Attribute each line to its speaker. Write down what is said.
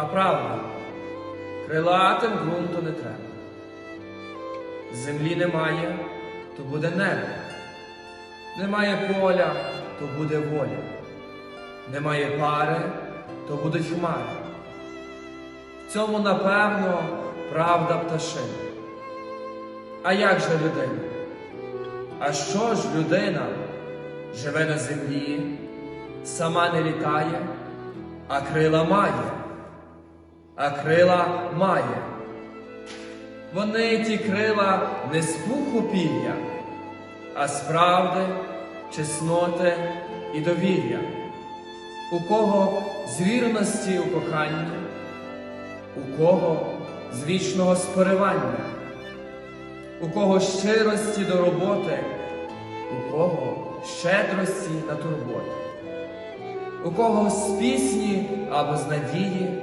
Speaker 1: а правда, крилатим ґрунту не треба. Землі немає, то буде небо. Немає поля, то буде воля. Немає пари, то будуть хмари. В цьому, напевно, правда пташина. А як же людина? А що ж людина живе на землі, сама не літає, а крила має, а крила має. Вони ті крила не з пуху пір'я, а з правди, чесноти і довір'я. У кого з вірності у коханні, у кого з вічного споривання, у кого щирості до роботи, у кого щедрості на турботи, у кого з пісні або з надії,